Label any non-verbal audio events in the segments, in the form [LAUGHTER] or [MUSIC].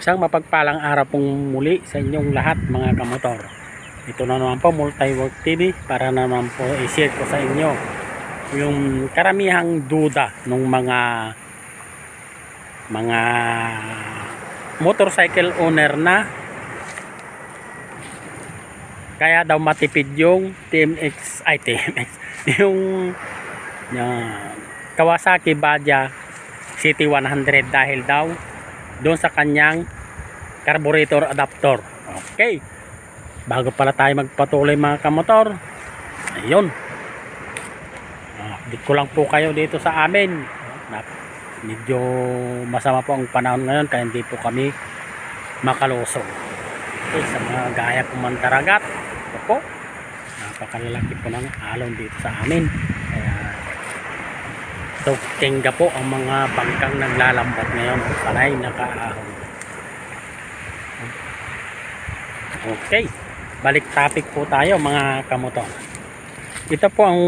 Isang mapagpalang araw pong muli sa inyong lahat mga kamotor. Ito na naman po Multiwork TV para naman po i-share ko sa inyo yung karamihang duda ng mga mga motorcycle owner na kaya daw matipid yung TMX ay TMX [LAUGHS] yung yung Kawasaki Baja City 100 dahil daw doon sa kanyang carburetor adapter. Okay. Bago pala tayo magpatuloy mga kamotor. Ayun. Ah, Update ko lang po kayo dito sa amin. Medyo masama po ang panahon ngayon kaya hindi po kami makalusog. Okay, sa mga gaya po mantaragat. Ito po. Napakalalaki po ng alon dito sa amin. So, tingga po ang mga bangkang naglalambot ngayon. Panay nakaahon. Okay. Balik topic po tayo mga kamotor. Ito po ang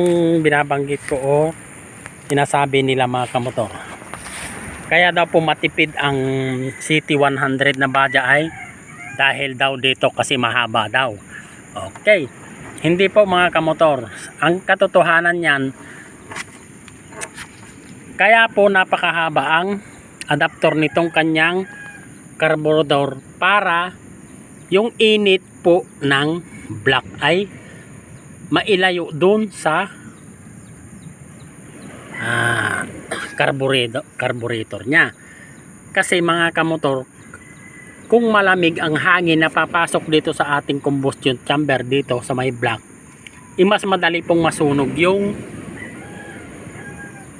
binabanggit ko o sinasabi nila mga kamotor. Kaya daw po matipid ang City 100 na Baja ay dahil daw dito kasi mahaba daw. Okay. Hindi po mga kamotor. Ang katotohanan niyan, kaya po napakahaba ang adapter nitong kanyang carburetor para yung init po ng block ay mailayo dun sa ah, carburetor, carburetor niya. Kasi mga kamotor, kung malamig ang hangin na papasok dito sa ating combustion chamber dito sa may block, i mas madali pong masunog yung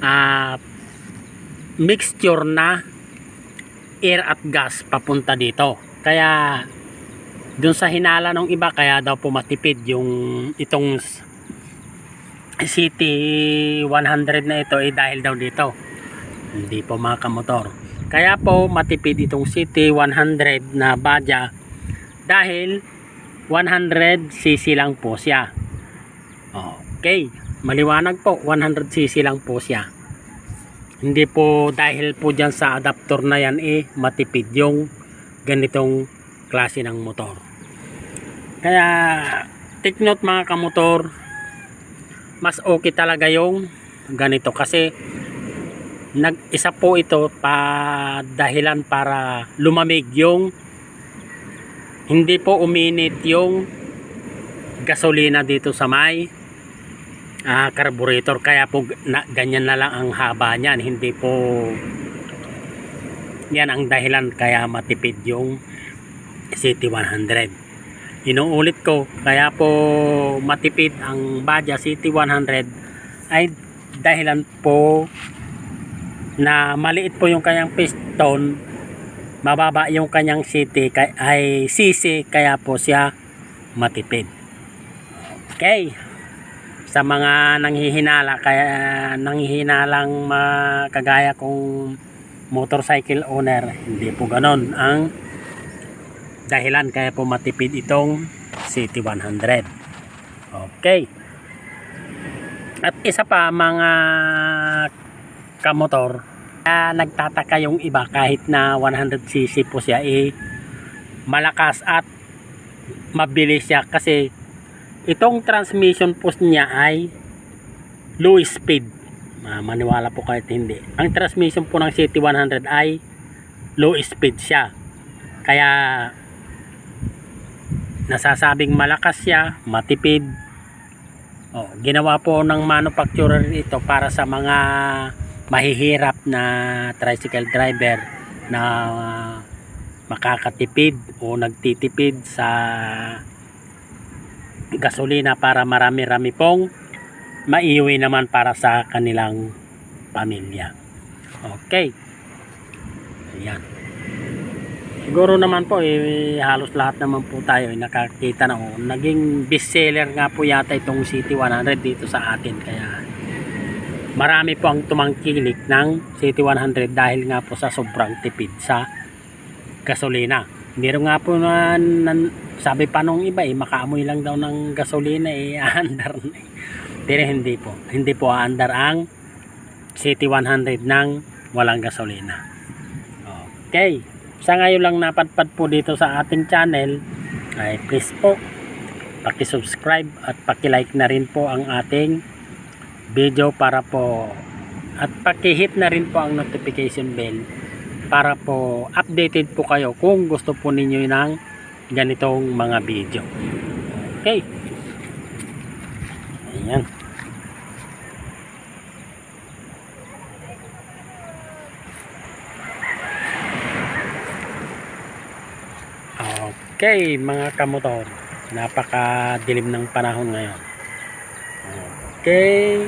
ah, mixture na air at gas papunta dito. Kaya dun sa hinala ng iba kaya daw po matipid yung itong City 100 na ito eh dahil daw dito. Hindi po mga kamotor. Kaya po matipid itong City 100 na Baja dahil 100cc lang po siya. Okay. Maliwanag po, 100cc lang po siya. Hindi po dahil po dyan sa adapter na yan eh matipid yung ganitong klase ng motor. Kaya take note mga kamotor, mas okay talaga yung ganito kasi nag isa po ito pa dahilan para lumamig yung hindi po uminit yung gasolina dito sa may ah, carburetor. Kaya po na, ganyan na lang ang haba niyan. Hindi po yan ang dahilan kaya matipid yung City 100 inuulit ko kaya po matipid ang Baja City 100 ay dahilan po na maliit po yung kanyang piston mababa yung kanyang kay- ay CC kaya po siya matipid. Okay sa mga nanghihinala kaya nanghihinalang mga kagaya kong motorcycle owner. Hindi po ganon ang dahilan kaya po matipid itong City 100 okay. At isa pa mga kamotor kaya nagtataka yung iba kahit na 100cc po siya eh malakas at mabilis siya kasi itong transmission po niya ay low speed. Ah, maniwala po kahit hindi. Ang transmission po ng City 100 ay low speed siya. Kaya nasasabing malakas siya matipid. Oh, ginawa po ng manufacturer ito para sa mga mahihirap na tricycle driver na makakatipid o nagtitipid sa gasolina para marami-rami pong maiuwi naman para sa kanilang pamilya. Okay. Ayan. Siguro naman po eh, halos lahat naman po tayo ay nakakita na oh, naging bestseller nga po yata itong City 100 dito sa atin kaya marami po ang tumangkilik ng City 100 dahil nga po sa sobrang tipid sa gasolina. Meron nga po na, na sabi pa nung iba eh makaamoy lang daw ng gasolina eh [LAUGHS] aandar na eh. Pero hindi po. Hindi po aandar ang City 100 ng walang gasolina. Okay. Sa ngayon lang napadpad po dito sa ating channel ay please po paki-subscribe at paki-like na rin po ang ating video para po at paki-hit na rin po ang notification bell para po updated po kayo kung gusto po ninyo ng ganitong mga video. Okay. Ayan. Okay, mga kamotor. Napakadilim ng panahon ngayon. Okay.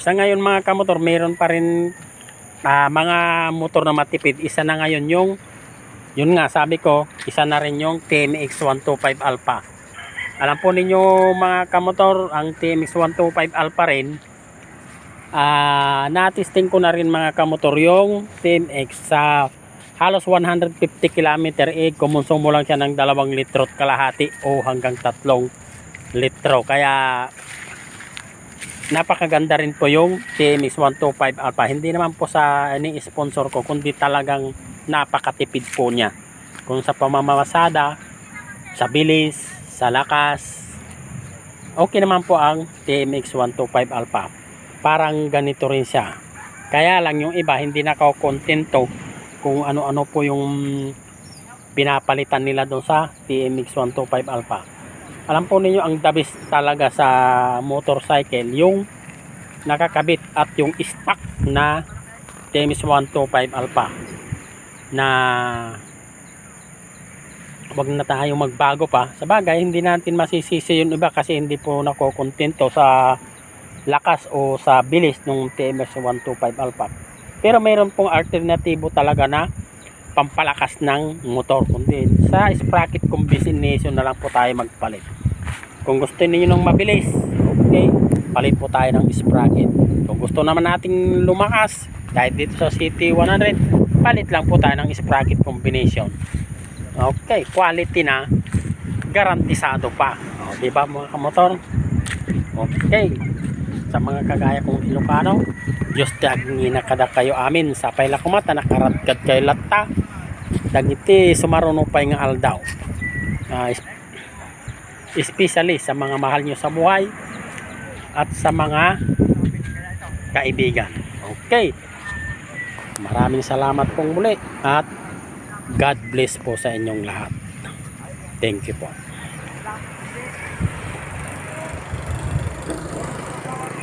Sa ngayon mga kamotor, mayroon pa rin ah, mga motor na matipid. Isa na ngayon yung, yun nga sabi ko, isa na rin yung TMX 125 Alpha. Alam po ninyo mga kamotor, ang TMX 125 Alpha rin, ah natesting ko na rin mga kamotor yung TMX sa halos 150 km eh kumonsumo lang siya ng 2 litro at kalahati o hanggang 3 litro. Kaya napakaganda rin po yung TMX 125 Alpha. Hindi naman po sa ini-sponsor ko, kundi talagang napakatipid po niya. Kung sa pamamasada, sa bilis, sa lakas, okay naman po ang TMX 125 Alpha. Parang ganito rin siya. Kaya lang yung iba hindi nakakontento kung ano-ano po yung pinapalitan nila doon sa TMX 125 Alpha alam po ninyo ang the best talaga sa motorcycle yung nakakabit at yung stock na TMS 125 Alpha na wag na tayo magbago pa. Sa bagay hindi natin masisisi yung iba kasi hindi po nakokontento sa lakas o sa bilis ng TMS 125 Alpha. Pero mayroon pong alternatibo talaga na pampalakas ng motor. Kundi sa sprocket combination na lang po tayo magpalit. Kung gusto niyo ng mabilis okay palit po tayo ng sprocket. Kung gusto naman nating lumakas dahil dito sa City 100 palit lang po tayo ng sprocket combination. Okay quality na garantisado pa. O, di ba mga kamotor? Okay sa mga kagaya kong Ilocano. Diyos ti agni nakada kayo amin. Sa payla kumata nakaratgad kayo latta dagiti sumaruno pa nga aldaw. Uh, especially sa mga mahal nyo sa buhay at sa mga kaibigan. Okay. Maraming salamat pong muli at God bless po sa inyong lahat. Thank you po